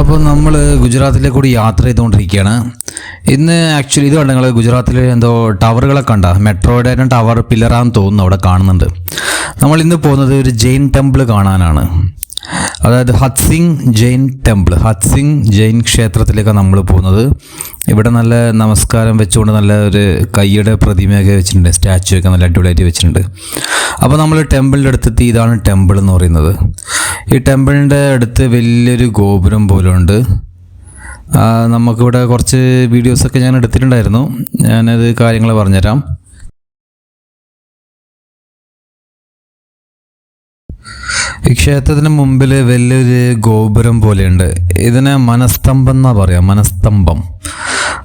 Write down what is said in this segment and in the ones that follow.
അപ്പോൾ നമ്മൾ ഗുജറാത്തിലേക്ക് കൂടി യാത്ര ചെയ്തുകൊണ്ടിരിക്കുകയാണ്. ഇന്ന് ആക്ച്വലി ഇത് കണ്ട ഗുജറാത്തിലെ ഗുജറാത്തിൽ എന്തോ ടവറുകളൊക്കെ കണ്ട. മെട്രോയുടെ ടവർ പില്ലറാന്ന് തോന്നുന്നു അവിടെ കാണുന്നുണ്ട്. നമ്മൾ ഇന്ന് പോകുന്നത് ഒരു ജെയിൻ ടെമ്പിൾ കാണാനാണ്. അതായത് ഹത്സിംഗ് ജെയിൻ ടെമ്പിൾ ഹത്സിംഗ് ജെയിൻ ക്ഷേത്രത്തിലേക്കാണ് നമ്മൾ പോകുന്നത്. ഇവിടെ നല്ല നമസ്കാരം വെച്ചുകൊണ്ട് നല്ല ഒരു കൈയുടെ പ്രതിമയൊക്കെ വെച്ചിട്ടുണ്ട്. സ്റ്റാച്ചു ഒക്കെ നല്ല അടിപൊളിയായിട്ട് വെച്ചിട്ടുണ്ട്. അപ്പോൾ നമ്മൾ ടെമ്പിളിന്റെ അടുത്തെത്തി. ഇതാണ് ടെമ്പിൾ എന്ന് പറയുന്നത്. ഈ ടെമ്പിളിന്റെ അടുത്ത് വലിയൊരു ഗോപുരം പോലെ ഉണ്ട്. നമുക്കിവിടെ കുറച്ച് വീഡിയോസൊക്കെ ഞാൻ എടുത്തിട്ടുണ്ടായിരുന്നു. ഞാനത് കാര്യങ്ങൾ പറഞ്ഞുതരാം. ഈ ക്ഷേത്രത്തിന് മുമ്പിൽ വലിയൊരു ഗോപുരം പോലെയുണ്ട്. ഇതിനെ മനസ്തംഭം എന്നാ പറയാം? മനസ്തംഭം.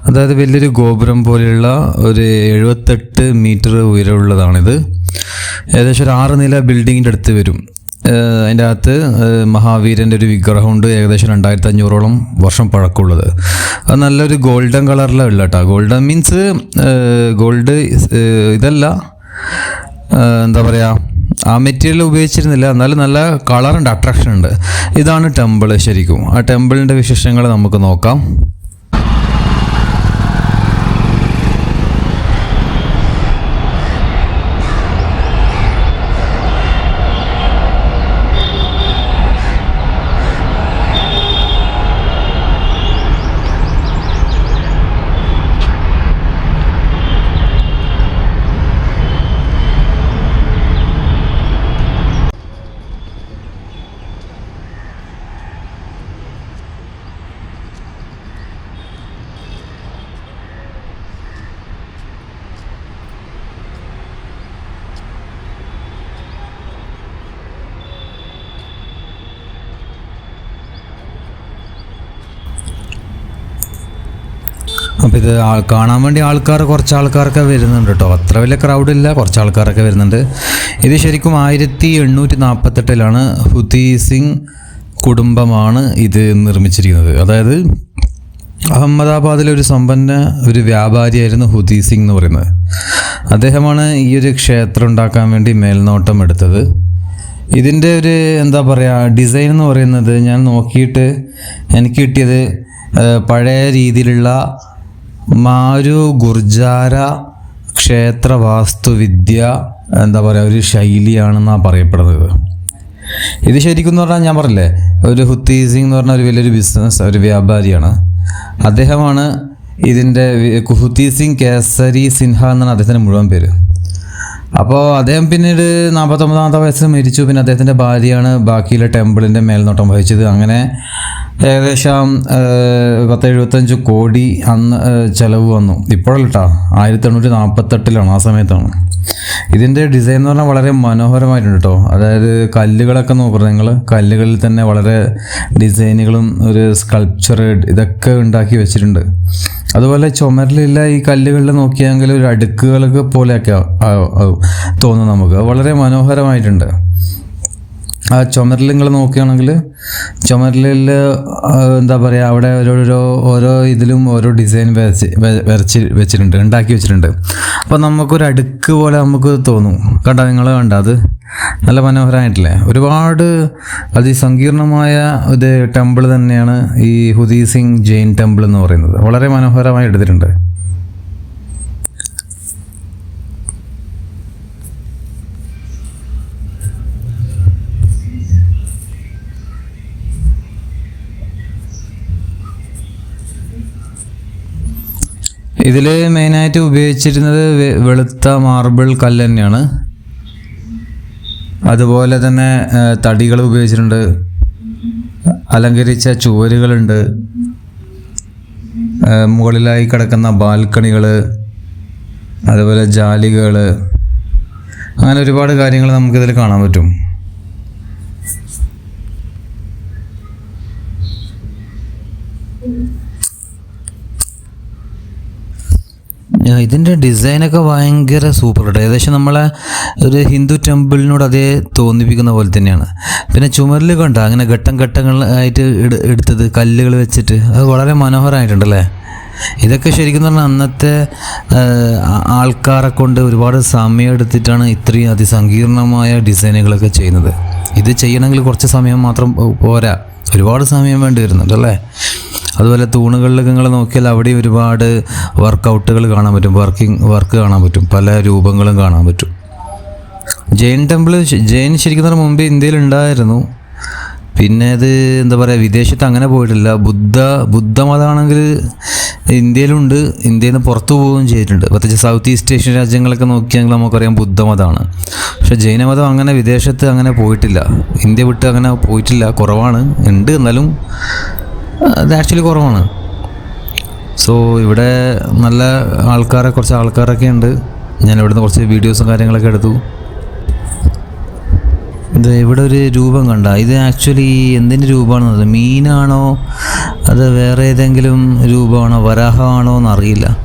അതായത് വലിയൊരു ഗോപുരം പോലെയുള്ള ഒരു എഴുപത്തെട്ട് മീറ്റർ ഉയരമുള്ളതാണിത്. ഏകദേശം ഒരു ആറ് നില ബിൽഡിങ്ങിന്റെ അടുത്ത് വരും. അതിന്റെ അകത്ത് മഹാവീരന്റെ ഒരു വിഗ്രഹമുണ്ട്. ഏകദേശം രണ്ടായിരത്തി അഞ്ഞൂറോളം വർഷം പഴക്കമുള്ളത്. അത് നല്ലൊരു ഗോൾഡൻ കളറിലാണ് ഉള്ള കേട്ടോ ഗോൾഡൻ മീൻസ് ഗോൾഡ് ഇതല്ല എന്താ പറയുക ആ മെറ്റീരിയൽ ഉപയോഗിച്ചിരുന്നില്ല. എന്നാലും നല്ല കളറുണ്ട് അട്രാക്ഷൻ ഉണ്ട്. ഇതാണ് ടെമ്പിൾ ശരിക്കും. ആ ടെമ്പിളിന്റെ വിശേഷങ്ങൾ നമുക്ക് നോക്കാം. അപ്പോൾ ഇത് ആൾ- കാണാൻ വേണ്ടി ആൾക്കാർ കുറച്ച് ആൾക്കാരൊക്കെ വരുന്നുണ്ട് കേട്ടോ അത്ര വലിയ ക്രൗഡ് ഇല്ല കുറച്ച് ആൾക്കാരൊക്കെ വരുന്നുണ്ട്. ഇത് ശരിക്കും ആയിരത്തി എണ്ണൂറ്റി നാൽപ്പത്തെട്ടിലാണ് ഹുതി സിംഗ് കുടുംബമാണ് ഇത് നിർമ്മിച്ചിരിക്കുന്നത്. അതായത് അഹമ്മദാബാദിലെ ഒരു സമ്പന്ന ഒരു വ്യാപാരിയായിരുന്നു ഹുദി സിംഗ് എന്ന് പറയുന്നത്. അദ്ദേഹമാണ് ഈ ഒരു ക്ഷേത്രം ഉണ്ടാക്കാൻ വേണ്ടി മേൽനോട്ടം എടുത്തത്. ഇതിന്റെ ഒരു എന്താ പറയുക ഡിസൈൻ എന്ന് പറയുന്നത് ഞാൻ നോക്കിയിട്ട് എനിക്ക് കിട്ടിയത് പഴയ രീതിയിലുള്ള മാരു ഗുർജാര ക്ഷേത്ര വാസ്തുവിദ്യ എന്താ പറയുക ഒരു ശൈലിയാണെന്നാണ് പറയപ്പെടുന്നത്. ഇത് ശരിക്കും എന്ന് പറഞ്ഞാൽ ഞാൻ പറഞ്ഞില്ലേ ഒരു ഹുത്തി എന്ന് പറഞ്ഞ ഒരു വലിയൊരു ബിസിനസ് ഒരു വ്യാപാരിയാണ്. അദ്ദേഹമാണ് ഇതിന്റെ ഹുത്തി കേസരി സിൻഹ എന്നാണ് അദ്ദേഹത്തിന്റെ മുഴുവൻ പേര്. അപ്പോൾ അദ്ദേഹം പിന്നീട് നാൽപ്പത്തൊമ്പതാമത്തെ വയസ്സിൽ മരിച്ചു. പിന്നെ അദ്ദേഹത്തിന്റെ ഭാര്യയാണ് ബാക്കിയുള്ള ടെമ്പിളിന്റെ മേൽനോട്ടം വഹിച്ചത്. അങ്ങനെ ഏകദേശം ഏഹ്, പത്ത് എഴുപത്തഞ്ച് കോടി അന്ന് ചിലവ് വന്നു. ഇപ്പോഴല്ല ആയിരത്തി എണ്ണൂറ്റി നാൽപ്പത്തെട്ടിലാണ് ആ സമയത്താണ്. ഇതിന്റെ ഡിസൈൻ എന്ന് പറഞ്ഞാൽ വളരെ മനോഹരമായിട്ടുണ്ട് കേട്ടോ അതായത് കല്ലുകളൊക്കെ നോക്കുന്നത് നിങ്ങൾ കല്ലുകളിൽ തന്നെ വളരെ ഡിസൈനുകളും ഒരു സ്കൾപ്ചർ ഇതൊക്കെ ഉണ്ടാക്കി വെച്ചിട്ടുണ്ട്. അതുപോലെ ചുമരിലുള്ള ഈ കല്ലുകളിൽ നോക്കിയാൽ ഒരു അടുക്കുകളൊക്കെ പോലെയൊക്കെ ആ- ആ- ആ തോന്നും നമുക്ക്. വളരെ മനോഹരമായിട്ടുണ്ട്. ആ ചുമരിൽ നിങ്ങൾ നോക്കുകയാണെങ്കിൽ ചുമരിൽ എന്താ പറയുക അവിടെ ഓരോരോ ഓരോ ഇതിലും ഓരോ ഡിസൈൻ വരച്ച് വരച്ച് വെച്ചിട്ടുണ്ട് ഉണ്ടാക്കി വെച്ചിട്ടുണ്ട്. അപ്പോൾ നമുക്കൊരു അടുക്ക് പോലെ നമുക്ക് തോന്നും. കണ്ട നിങ്ങൾ കണ്ട അത് നല്ല മനോഹരമായിട്ടില്ലേ? ഒരുപാട് അതിസങ്കീർണമായ ഒരു ടെമ്പിൾ തന്നെയാണ് ഈ ഹുദീസിംഗ് ജെയിൻ ടെമ്പിൾ എന്ന് പറയുന്നത്. വളരെ മനോഹരമായി എടുത്തിട്ടുണ്ട്. ഇതിൽ മെയിനായിട്ട് ഉപയോഗിച്ചിരുന്നത് വെളുത്ത മാർബിൾ കല്ല് തന്നെയാണ്. അതുപോലെ തന്നെ തടികൾ ഉപയോഗിച്ചിട്ടുണ്ട്. അലങ്കരിച്ച ചുവരുകളുണ്ട്. മുകളിലായി കിടക്കുന്ന ബാൽക്കണികൾ അതുപോലെ ജാലികൾ അങ്ങനെ ഒരുപാട് കാര്യങ്ങൾ നമുക്കിതിൽ കാണാൻ പറ്റും. ആ, ഇതിന്റെ ഡിസൈനൊക്കെ ഭയങ്കര സൂപ്പർ കേട്ടോ ഏകദേശം നമ്മളെ ഒരു ഹിന്ദു ടെമ്പിളിനോട് അതേ തോന്നിപ്പിക്കുന്ന പോലെ തന്നെയാണ്. പിന്നെ ചുമരിൽ കണ്ട അങ്ങനെ ഘട്ടം ഘട്ടങ്ങളായിട്ട് എടു- എടുത്തത് കല്ലുകൾ വെച്ചിട്ട്. അത് വളരെ മനോഹരമായിട്ടുണ്ടല്ലേ? ഇതൊക്കെ ശരിക്കും പറഞ്ഞാൽ അന്നത്തെ ആൾക്കാരെ കൊണ്ട് ഒരുപാട് സമയം എടുത്തിട്ടാണ് ഇത്രയും അതിസങ്കീർണമായ ഡിസൈനുകളൊക്കെ ചെയ്യുന്നത്. ഇത് ചെയ്യണമെങ്കിൽ കുറച്ച് സമയം മാത്രം പോരാ. ഒരുപാട് സമയം വേണ്ടി വരുന്നുണ്ട് അല്ലേ അതുപോലെ തൂണുകളിലൊക്കെ നിങ്ങൾ നോക്കിയാൽ അവിടെ ഒരുപാട് വർക്കൗട്ടുകൾ കാണാൻ പറ്റും വർക്കിംഗ് വർക്ക് കാണാൻ പറ്റും പല രൂപങ്ങളും കാണാൻ പറ്റും. ജെയിൻ ടെമ്പിൾ ജെയിൻ ശരിക്കും പറഞ്ഞാൽ മുമ്പ് ഇന്ത്യയിൽ ഉണ്ടായിരുന്നു. പിന്നെ അത് എന്താ പറയുക വിദേശത്ത് അങ്ങനെ പോയിട്ടില്ല. ബുദ്ധ ബുദ്ധമതമാണെങ്കിൽ ഇന്ത്യയിലുണ്ട് ഇന്ത്യയിൽ നിന്ന് പുറത്തു പോവുകയും ചെയ്തിട്ടുണ്ട്. പ്രത്യേകിച്ച് സൗത്ത് ഈസ്റ്റ് ഏഷ്യൻ രാജ്യങ്ങളൊക്കെ നോക്കിയാൽ നമുക്കറിയാം ബുദ്ധമതമാണ് പക്ഷെ ജൈനമതം അങ്ങനെ വിദേശത്ത് അങ്ങനെ പോയിട്ടില്ല. ഇന്ത്യ വിട്ട് അങ്ങനെ പോയിട്ടില്ല. കുറവാണ് ഉണ്ട് എന്നാലും അത് ആക്ച്വലി കുറവാണ്. സോ ഇവിടെ നല്ല ആൾക്കാരെ കുറച്ച് ആൾക്കാരൊക്കെ ഉണ്ട്. ഞാൻ ഇവിടുന്ന് കുറച്ച് വീഡിയോസും കാര്യങ്ങളൊക്കെ എടുത്തു. ഇത് ഇവിടെ ഒരു രൂപം കണ്ട. ഇത് ആക്ച്വലി എന്തിന്റെ രൂപമാണെന്നത് മീനാണോ? അത് വേറെ ഏതെങ്കിലും രൂപമാണോ? വരാഹമാണോ എന്നറിയില്ല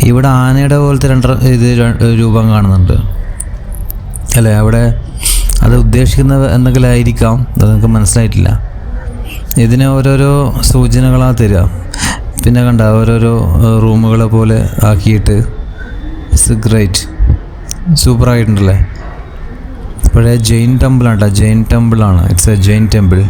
ഇവിടെ ആനയുടെ പോലത്തെ രണ്ട് ഇത് രൂപം കാണുന്നുണ്ട്. അല്ലേ? അവിടെ അത് ഉദ്ദേശിക്കുന്ന എന്തെങ്കിലും ആയിരിക്കാം. അത് നിങ്ങൾക്ക് മനസ്സിലായിട്ടില്ല. ഇതിന് ഓരോരോ സൂചനകളാണ് തരിക. പിന്നെ കണ്ട ഓരോരോ റൂമുകളെ പോലെ ആക്കിയിട്ട് സിഗ്രൈറ്റ് ഗ്രേറ്റ്. സൂപ്പറായിട്ടുണ്ടല്ലേ? പഴയ ജെയിൻ ടെമ്പിളാണ് കേട്ടോ. Jain ടെമ്പിളാണ്. It's a Jain temple.